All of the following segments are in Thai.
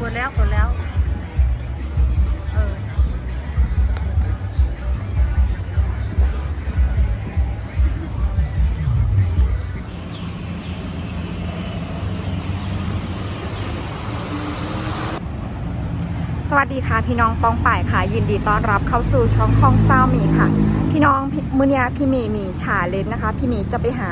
กดแล้วกดแล้ว เออ สวัสดีค่ะ พี่น้องปองป่ายค่ะ ยินดีต้อนรับเข้าสู่ช่องคองเศร้ามีค่ะ พี่น้องมือเนี้ยพี่หมีมีชาเลนจ์นะคะ พี่หมีจะไปหา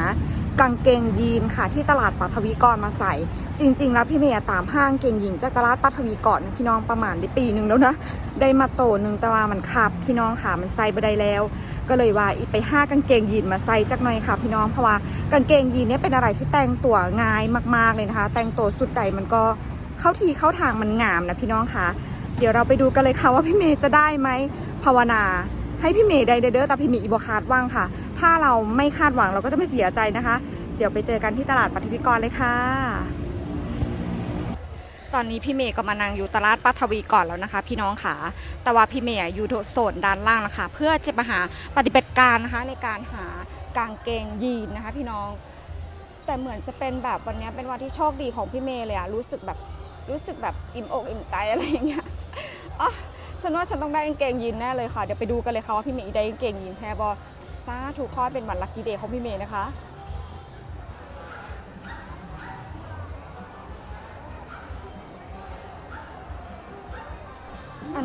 กางเกงยีนค่ะ ที่ตลาดปัทวีกรมาใส่ จริง ๆ แล้วพี่เมย์ตามห้างเกงยีนจากตลาดปัทวีกรพี่น้องประมาณได้ปีหนึ่งแล้วนะ ได้มาโตหนึ่งแต่ว่ามันขับพี่น้องค่ะมันใส่บ่ได้แล้ว ก็เลยว่าอีไปห้ากางเกงยีนมาใส่จักหน่อยค่ะ พี่น้องเพราะว่ากางเกงยีนเนี่ยเป็นอะไรที่แต่งตัวง่ายมากๆเลยนะคะ แต่งตัวสุดใดมันก็เข้าทีเข้าทางมันงามนะพี่น้องค่ะ เดี๋ยวเราไปดูกันเลยค่ะว่าพี่เมย์จะได้ไหมภาวนาให้พี่เมย์ได้เด้อแต่พี่เมย์อีบคาดว่างค่ะ ถ้าเราไม่คาดหวังเราก็จะไม่เสียใจนะคะ เดี๋ยวไปเจอกันที่ตลาดปัทวิกรเลยค่ะ ตอนนี้พี่เมย์ก็มานั่งอยู่ตลาดปัทวีก่อนแล้วนะคะ พี่น้องค่ะ แต่ว่าพี่เมย์อยู่โซนด้านล่างนะคะ เพื่อจะมาหาปฏิบัติการนะคะ ในการหากางเกงยีนนะคะ พี่น้อง แต่เหมือนจะเป็นแบบวันนี้เป็นวันที่โชคดีของพี่เมย์เลยอะรู้สึกแบบรู้สึกแบบอิ่มอกอิ่มใจอะไรอย่างเงี้ยอ๋อฉันว่าฉันต้องได้กางเกงยีนแน่เลยค่ะ เดี๋ยวไปดูกันเลยค่ะว่าพี่เมย์ได้กางเกงยีนแท้บอซาถูกข้อเป็นวันลัคกี้เดย์ของพี่เมย์นะคะ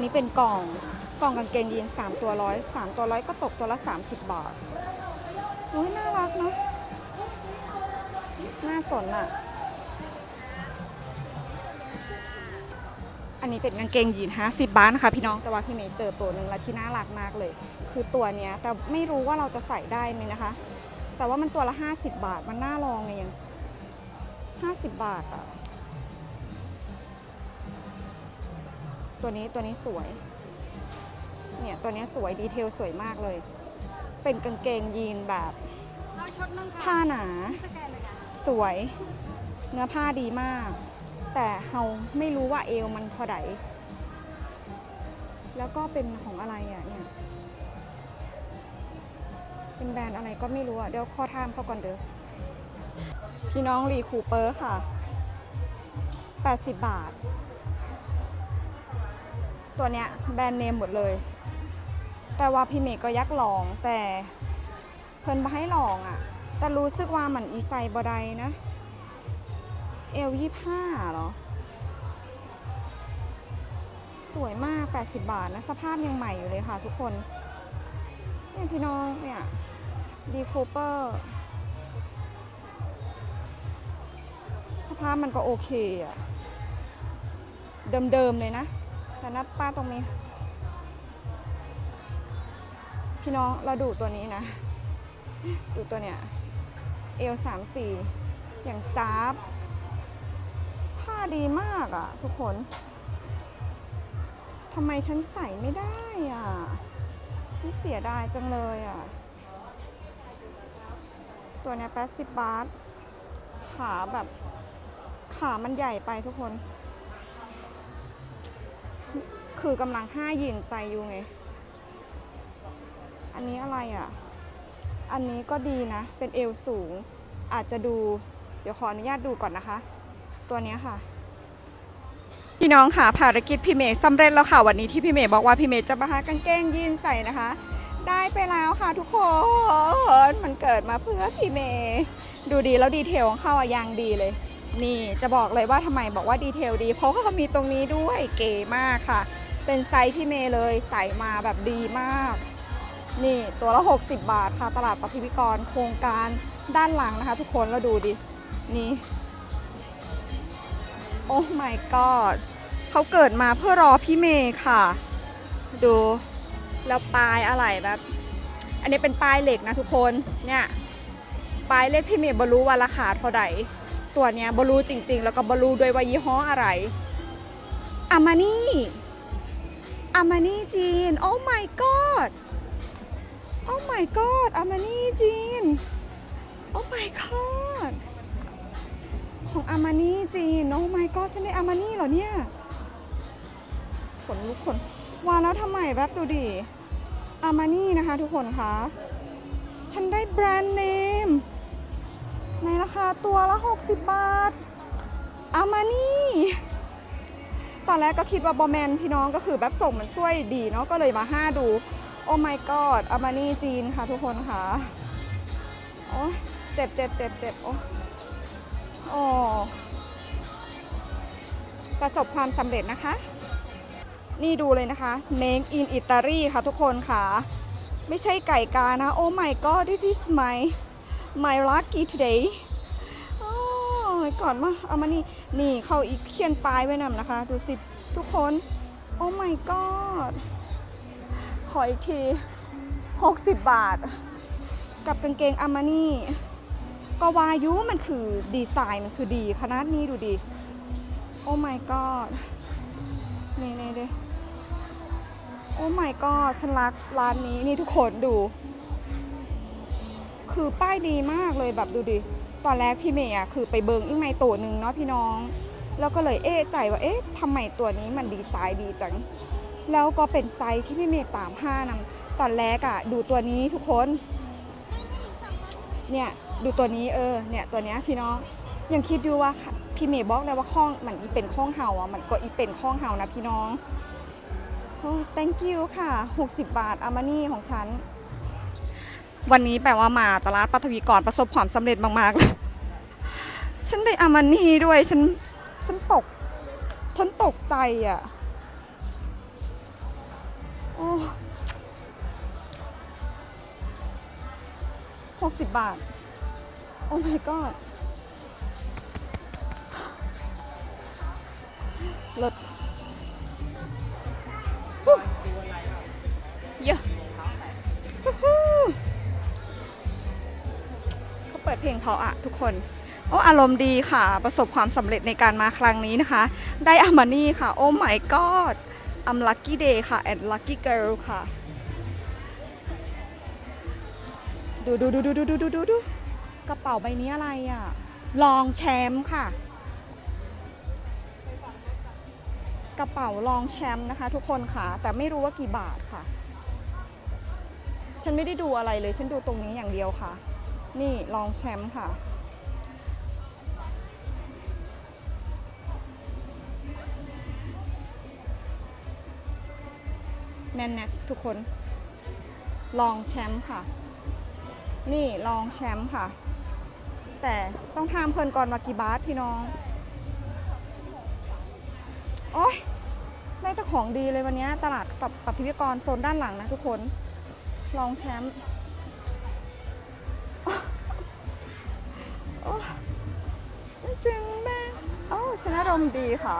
นี้เป็นกล่องกล่องกางเกงยีนสามตัวร้อยสามตัวร้อยก็ตกตัวละ30บบาทโอ้ยน่ารักเนาะน่าสนอะอันนี้เป็นกางเกงยีน50บบาทนะคะพี่น้องแต่ว่าพี่เมย์เจอตัวหนึ่งแล้วที่น่ารักมากเลย คือตัวเนี้ยแต่ไม่รู้ว่าเราจะใส่ได้ไหมนะคะ แต่ว่ามันตัวละ50บบาทมันน่าลองไงยัง50บบาทอะ ตัวนี้ตัวนี้สวย เนี่ยตัวนี้สวยดีเทลสวยมากเลย เป็นกางเกงยีนแบบผ้าหนาสวย เนื้อผ้าดีมาก แต่เฮาไม่รู้ว่าเอวมันพอไดแล้วก็เป็นของอะไรอะเนี่ยเป็นแบรนด์อะไรก็ไม่รู้อะเดี๋ยวข้อทามเขาก่อนเด้อพี่น้องรีคูเปอร์ค่ะ 80 บาท ตัวเนี้ยแบรนด์เนมหมดเลย แต่ว่าพี่เมย์ก็ยักลองแต่เพิ่นมาให้ลองอะ่ะ แต่รู้สึกว่ามันอีไซบอดายนะ เอลยี่ห้าเหรอ สวยมาก 80 บาทนะ สภาพยังใหม่อยู่เลยค่ะทุกคนเนี่ยพี่น้องเนี่ยดีคูเปอร์สภาพมันก็โอเคอะเดิมๆเลยนะ แต่นัดป้าตรงนี้ พี่น้องเราดูตัวนี้นะ ดูตัวเนี้ยเอลสามสี่อย่างจ้าบ ผ้าดีมากอะทุกคนทำไมฉันใส่ไม่ได้อะ ฉันเสียดายจังเลยอะ ตัวเนี้ยแปดสิบบาท ขาแบบ ขามันใหญ่ไปทุกคน คือกำลังห้ายีนใส่อยู่ไง อันนี้อะไรอะ อันนี้ก็ดีนะ เป็นเอวสูง อาจจะดู เดี๋ยวขออนุญาตดูก่อนนะคะ ตัวนี้ค่ะ พี่น้องค่ะภารกิจพี่เมย์สำเร็จแล้วค่ะ วันนี้ที่พี่เมย์บอกว่าพี่เมย์จะมาหากางเกงยีนใส่นะคะ ได้ไปแล้วค่ะทุกคน มันเกิดมาเพื่อพี่เมย์ ดูดีแล้วดีเทลของเขาอะยังดีเลย นี่จะบอกเลยว่าทำไมบอกว่าดีเทลดี เพราะว่าเขามีตรงนี้ด้วยเก๋มากค่ะ เป็นไซส์พี่เมย์เลยใส่มาแบบดีมาก นี่ตัวละ 60 บาทค่ะ ตลาดปฏิวิกรโครงการด้านหลังนะคะ ทุกคนแล้วดูดิ นี่ โอ้ my god เขาเกิดมาเพื่อรอพี่เมย์ค่ะ ดู แล้วปลายอะไรแบบ อันนี้เป็นปลายเหล็กนะทุกคนเนี่ยปลายเหล็กพี่เมย์บรู้ว่าราคาเท่าไหร่ ตัวเนี้ยบรูจริง ๆ แล้วก็บรูด้วยว่ายี่ห้ออะไรอามานี่อามานี่จีน โอ้ my god โอ้ my god อามานี่จีน โอ้ my god ของอามานี่จีน โอ้ my god ฉันได้อามานี่เหรอเนี่ยขนลุกขนว่าแล้วทำไมแบบดูดิอามานี่นะคะทุกคนคะ ฉันได้แบรนด์เนม ในราคาตัวละ 60 บาท อามานี่ ตอนแรกก็คิดว่าบอแมนพี่น้องก็คือแบบส่งมันช่วยดีเนาะก็เลยมาห้าดู โอ้ my god อามานี่จีนค่ะทุกคนค่ะ โอ้เจ็บเจ็บเจ็บเจ็บโอ้โอ้ประสบความสำเร็จนะคะ นี่ดูเลยนะคะ Make in Italy ค่ะทุกคนค่ะ ไม่ใช่ไก่กานะ โอ้ my god this is my my lucky today โอ้ยก่อนมาเอามานี่ นี่เขาอีกเขียนป้ายไว้นำนะคะ ดูสิทุกคน โอ้ my god ขออีกที 60 บาท กับกางเกงอามานี่ ก็วายุมันคือดีไซน์มันคือดีขนาดนี้ดูดิโอ้ my god นี่นี่ดิโอ้ my god ฉันรักร้านนี้นี่ทุกคนดู คือป้ายดีมากเลยแบบดูดิ ตอนแรกพี่เมย์อะคือไปเบิงอีกไม่ตัวหนึ่งเนาะพี่น้อง แล้วก็เลยเอ๊ะใจว่าเอ๊ะทำไมตัวนี้มันดีไซน์ดีจัง แล้วก็เป็นไซส์ที่พี่เมย์ตามห้านำตอนแรกอะดูตัวนี้ทุกคน เนี่ยดูตัวนี้เออเนี่ยตัวเนี้ยพี่น้องยังคิดอยู่ว่าพี่เมย์บอกแล้วว่าข้องมันอีเป็นข้องเห่าอะมันก็อีเป็นข้องเห่านะพี่น้องโอ้ thank you ค่ะ 60 บาทอามานี่ของฉัน วันนี้แปลว่ามาตลาดปัทวีก่อนประสบความสำเร็จมากๆเลยฉันได้อามานี่ด้วยฉันฉันตกฉันตกใจอะโอ้หกสิบบาท โอ้ my god เลิศ เพราะอะทุกคนโอ้อารมณ์ดีค่ะ ประสบความสำเร็จในการมาครั้งนี้นะคะ ได้อามานี่ค่ะ โอ้ my god I'm lucky day ค่ะ and lucky girl ค่ะ ดูดูดูดูดูดูดูดูดูกระเป๋าใบนี้อะไรอะ ลองแชมป์ค่ะ กระเป๋าลองแชมป์นะคะ ทุกคนค่ะ แต่ไม่รู้ว่ากี่บาทค่ะ ฉันไม่ได้ดูอะไรเลย ฉันดูตรงนี้อย่างเดียวค่ะ นี่ลองแชมป์ค่ะแน่นนะทุกคนลองแชมป์ค่ะ นี่ลองแชมป์ค่ะ แต่ต้องทามเพิ่นก่อนว่ากี่บาทพี่น้อง โอ้ยได้แต่ของดีเลยวันนี้ตลาดตับปัทวิกรโซนด้านหลังนะทุกคนลองแชมป์ ชนะรมดีค่ะ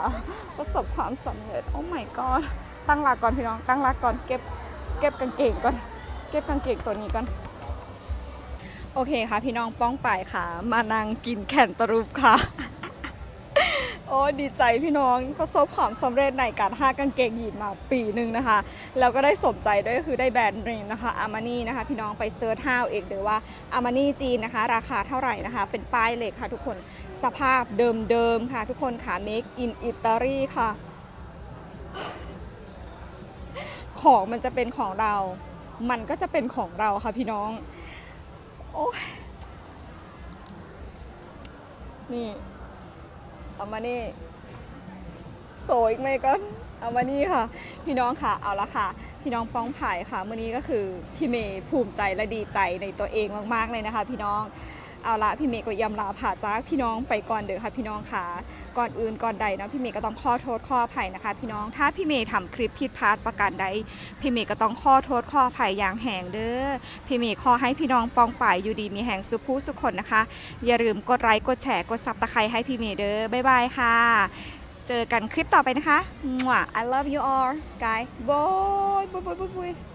ประสบความสำเร็จ โอ้ my god ตั้งหลักก่อนพี่น้อง ตั้งหลักก่อน เก็บ เก็บกางเกงก่อน เก็บกางเกงตัวนี้ก่อน โอเคค่ะ พี่น้องป้องป่ายค่ะ มานั่งกินแคนตรูปค่ะ โอ้ดีใจพี่น้องประสบความสำเร็จในการห้ากางเกงยีนมาปีหนึ่งนะคะ แล้วก็ได้สมใจด้วยก็คือได้แบรนด์เนมนะคะอามานี่นะคะ พี่น้องไปเซิร์ชห้าวเองเดี๋ยวว่าอามานี่จีนนะคะ ราคาเท่าไหร่นะคะ เป็นป้ายเหล็กค่ะทุกคน สภาพเดิมๆค่ะทุกคนค่ะ make in Italy ค่ะ ของมันจะเป็นของเรา มันก็จะเป็นของเราค่ะพี่น้อง โอ้ยนี่ เอามานี่ โสอีกไหมก่อนเอามานี่ค่ะ พี่น้องค่ะ เอาละค่ะ พี่น้องป้องผ่ายค่ะเมื่อนี้ก็คือพี่เมย์ภูมิใจและดีใจในตัวเองมากๆเลยนะคะ พี่น้อง เอาละพี่เมย์ก็ยำลาผ่าจ้าพี่น้องไปก่อนเด้อค่ะพี่น้องค่ะ ก่อนอื่นก่อนใดเนาะพี่เมย์ก็ต้องขอโทษขออภัยนะคะ พี่น้องถ้าพี่เมย์ทำคลิปผิดพลาดประการใดพี่เมย์ก็ต้องขอโทษขออภัยอย่างแหงเด้อพี่เมย์ขอให้พี่น้องปองป่ายอยู่ดีมีแหงสุขผู้สุขคนนะคะ อย่าลืมกดไลค์กดแชร์กดซับตะไคร้ให้พี่เมย์เด้อบ๊ายบายค่ะ เจอกันคลิปต่อไปนะคะ I love you all guys bye bye bye bye bye